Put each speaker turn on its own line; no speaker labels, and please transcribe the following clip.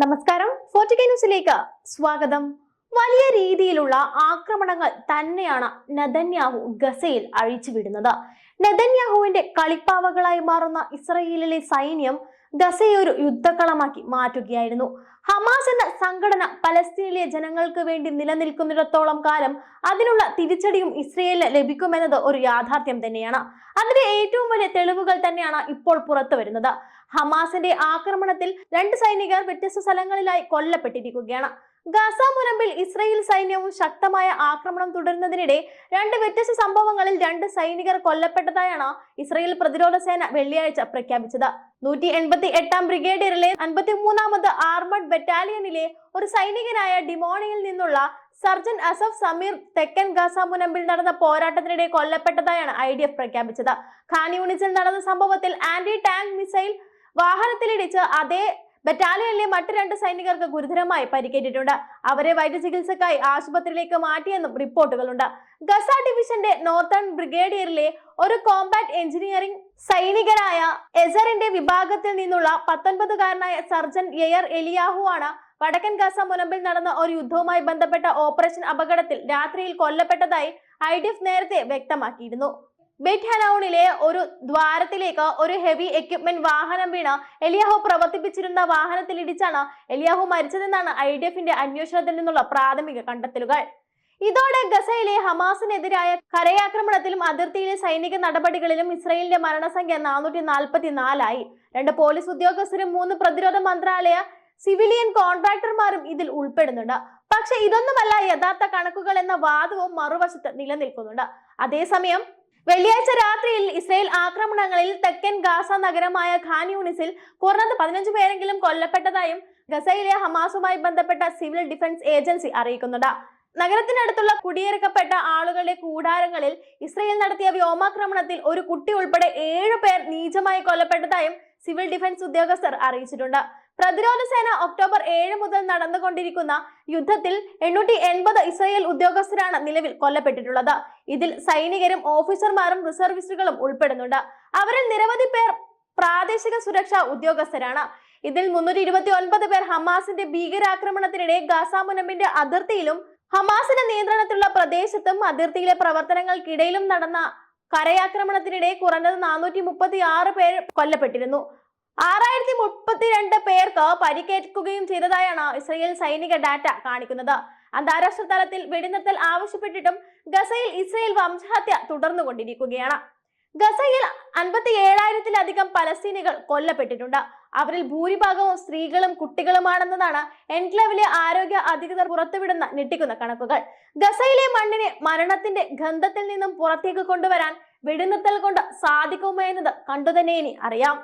നമസ്കാരം. ഫോർട്ടിക്ക ന്യൂസിലേക്ക് സ്വാഗതം. വലിയ രീതിയിലുള്ള ആക്രമണങ്ങൾ തന്നെയാണ് നദന്യാഹു ഗസയിൽ അഴിച്ചുവിടുന്നത്. നദന്യാഹുവിന്റെ കളിപ്പാവകളായി മാറുന്ന ഇസ്രയേലിലെ സൈന്യം ഗസയെ ഒരു യുദ്ധക്കളമാക്കി മാറ്റുകയായിരുന്നു. ഹമാസ് എന്ന സംഘടന പലസ്തീനിലെ ജനങ്ങൾക്ക് വേണ്ടി നിലനിൽക്കുന്നിടത്തോളം കാലം അതിനുള്ള തിരിച്ചടിയും ഇസ്രയേലിന് ലഭിക്കുമെന്നത് ഒരു യാഥാർത്ഥ്യം തന്നെയാണ്. അതിന്റെ ഏറ്റവും വലിയ തെളിവുകൾ തന്നെയാണ് ഇപ്പോൾ പുറത്തു വരുന്നത് ഹമാസിന്റെ ആക്രമണത്തിൽ രണ്ട് സൈനികർ വ്യത്യസ്ത സ്ഥലങ്ങളിലായി കൊല്ലപ്പെട്ടിരിക്കുകയാണ്. ഗാസ മുനമ്പിൽ ഇസ്രയേൽ സൈന്യവും ശക്തമായ ആക്രമണം തുടരുന്നതിനിടെ രണ്ട് വ്യത്യസ്ത സംഭവങ്ങളിൽ രണ്ട് സൈനികർ കൊല്ലപ്പെട്ടതായാണ് ഇസ്രയേൽ പ്രതിരോധ സേന വെള്ളിയാഴ്ച പ്രഖ്യാപിച്ചത്. നൂറ്റി എൺപത്തി എട്ടാം ബ്രിഗേഡിയറിലെ അൻപത്തി മൂന്നാമത് ആർമഡ് ബറ്റാലിയനിലെ ഒരു സൈനികനായ ഡിമോണിയിൽ നിന്നുള്ള സർജൻ അസഫ് സമീർ തെക്കൻ ഗാസ മുനമ്പിൽ നടന്ന പോരാട്ടത്തിനിടെ കൊല്ലപ്പെട്ടതായാണ് ഐ ഡി എഫ് പ്രഖ്യാപിച്ചത്. ഖാൻ യൂണിസിൽ നടന്ന സംഭവത്തിൽ ആന്റി ടാങ്ക് മിസൈൽ വാഹനത്തിലിടിച്ച് അതേ ബറ്റാലിയനിലെ മറ്റു രണ്ട് സൈനികർക്ക് ഗുരുതരമായി പരിക്കേറ്റിട്ടുണ്ട്. അവരെ വൈദ്യചികിത്സക്കായി ആശുപത്രിയിലേക്ക് മാറ്റിയെന്നും റിപ്പോർട്ടുകളുണ്ട്. ഗസ ഡിവിഷന്റെ നോർത്തേൺ ബ്രിഗേഡിയറിലെ ഒരു കോമ്പാറ്റ് എഞ്ചിനീയറിംഗ് സൈനികനായ എസറിന്റെ വിഭാഗത്തിൽ നിന്നുള്ള പത്തൊൻപതുകാരനായ സർജൻ എയർ എലിയാഹു ആണ് വടക്കൻ ഗസ മുനമ്പിൽ നടന്ന ഒരു യുദ്ധവുമായി ബന്ധപ്പെട്ട ഓപ്പറേഷൻ അപകടത്തിൽ രാത്രിയിൽ കൊല്ലപ്പെട്ടതായി ഐ നേരത്തെ വ്യക്തമാക്കിയിരുന്നു. ബെറ്റ് ഹനൌണിലെ ഒരു ദ്വാരത്തിലേക്ക് ഒരു ഹെവി എക്യുപ്മെന്റ് വാഹനം വീണ് എലിയാഹു പ്രവർത്തിപ്പിച്ചിരുന്ന വാഹനത്തിൽ ഇടിച്ചാണ് എലിയാഹു മരിച്ചതെന്നാണ് ഐ ഡി എഫിന്റെ അന്വേഷണത്തിൽ നിന്നുള്ള പ്രാഥമിക കണ്ടെത്തലുകൾ. ഇതോടെ ഗസയിലെ ഹമാസിനെതിരായ കരയാക്രമണത്തിലും അതിർത്തിയിലെ സൈനിക നടപടികളിലും ഇസ്രയേലിന്റെ മരണസംഖ്യ നാനൂറ്റി നാൽപ്പത്തി നാലായി രണ്ട് പോലീസ് ഉദ്യോഗസ്ഥരും മൂന്ന് പ്രതിരോധ മന്ത്രാലയ സിവിലിയൻ കോൺട്രാക്ടർമാരും ഇതിൽ ഉൾപ്പെടുന്നുണ്ട്. പക്ഷെ ഇതൊന്നുമല്ല യഥാർത്ഥ കണക്കുകൾ എന്ന വാദവും മറുവശത്ത് നിലനിൽക്കുന്നുണ്ട്. അതേസമയം വെള്ളിയാഴ്ച രാത്രിയിൽ ഇസ്രയേൽ ആക്രമണങ്ങളിൽ തെക്കൻ ഗാസ നഗരമായ ഖാൻ യൂണിസിൽ കുറഞ്ഞത് പതിനഞ്ച് പേരെങ്കിലും കൊല്ലപ്പെട്ടതായും ഗസയിലെ ഹമാസുമായി ബന്ധപ്പെട്ട സിവിൽ ഡിഫൻസ് ഏജൻസി അറിയിക്കുന്നുണ്ട്. നഗരത്തിനടുത്തുള്ള കുടിയിറക്കപ്പെട്ട ആളുകളുടെ കൂടാരങ്ങളിൽ ഇസ്രയേൽ നടത്തിയ വ്യോമാക്രമണത്തിൽ ഒരു കുട്ടി ഉൾപ്പെടെ ഏഴു പേർ നീചമായി കൊല്ലപ്പെട്ടതായും സിവിൽ ഡിഫൻസ് ഉദ്യോഗസ്ഥർ അറിയിച്ചിട്ടുണ്ട്. പ്രതിരോധ സേന ഒക്ടോബർ ഏഴ് മുതൽ നടന്നുകൊണ്ടിരിക്കുന്ന യുദ്ധത്തിൽ എണ്ണൂറ്റി എൺപത് ഇസ്രയേൽ ഉദ്യോഗസ്ഥരാണ് നിലവിൽ കൊല്ലപ്പെട്ടിട്ടുള്ളത്. ഇതിൽ സൈനികരും ഓഫീസർമാരും റിസർവിസ്റ്റുകളും ഉൾപ്പെടുന്നുണ്ട്. അവരിൽ നിരവധി പേർ പ്രാദേശിക സുരക്ഷാ ഉദ്യോഗസ്ഥരാണ്. ഇതിൽ മുന്നൂറ്റി ഇരുപത്തി ഒൻപത് പേർ ഹമാസിന്റെ ഭീകരാക്രമണത്തിനിടെ ഗാസ മുനമ്പിന്റെ അതിർത്തിയിലും ഹമാസിന്റെ നിയന്ത്രണത്തിലുള്ള പ്രദേശത്തും അതിർത്തിയിലെ പ്രവർത്തനങ്ങൾക്കിടയിലും നടന്ന കരയാക്രമണത്തിനിടെ കുറഞ്ഞത് നാനൂറ്റി മുപ്പത്തി ആറ് പേർ കൊല്ലപ്പെട്ടിരുന്നു. ആറായിരത്തി മുപ്പത്തിരണ്ട് പേർക്ക് പരിക്കേൽക്കുകയും ചെയ്തതായാണ് ഇസ്രയേൽ സൈനിക ഡാറ്റ കാണിക്കുന്നത്. അന്താരാഷ്ട്ര തലത്തിൽ വെടിനിർത്തൽ ആവശ്യപ്പെട്ടിട്ടും ഗസയിൽ ഇസ്രയേൽ വംശഹത്യ തുടർന്നുകൊണ്ടിരിക്കുകയാണ്. ഗസയിൽ അൻപത്തി ഏഴായിരത്തിലധികം പലസ്തീനികൾ കൊല്ലപ്പെട്ടിട്ടുണ്ട്. അവരിൽ ഭൂരിഭാഗവും സ്ത്രീകളും കുട്ടികളുമാണെന്നതാണ് എൻക്ലേവിലെ ആരോഗ്യ അധികൃതർ പുറത്തുവിടുന്ന ഞെട്ടിക്കുന്ന കണക്കുകൾ. ഗസയിലെ മണ്ണിനെ മരണത്തിന്റെ ഗന്ധത്തിൽ നിന്നും പുറത്തേക്ക് കൊണ്ടുവരാൻ വെടിനിർത്തൽ കൊണ്ട് സാധിക്കുമോ എന്നത് കണ്ടുതന്നെ ഇനി അറിയാം.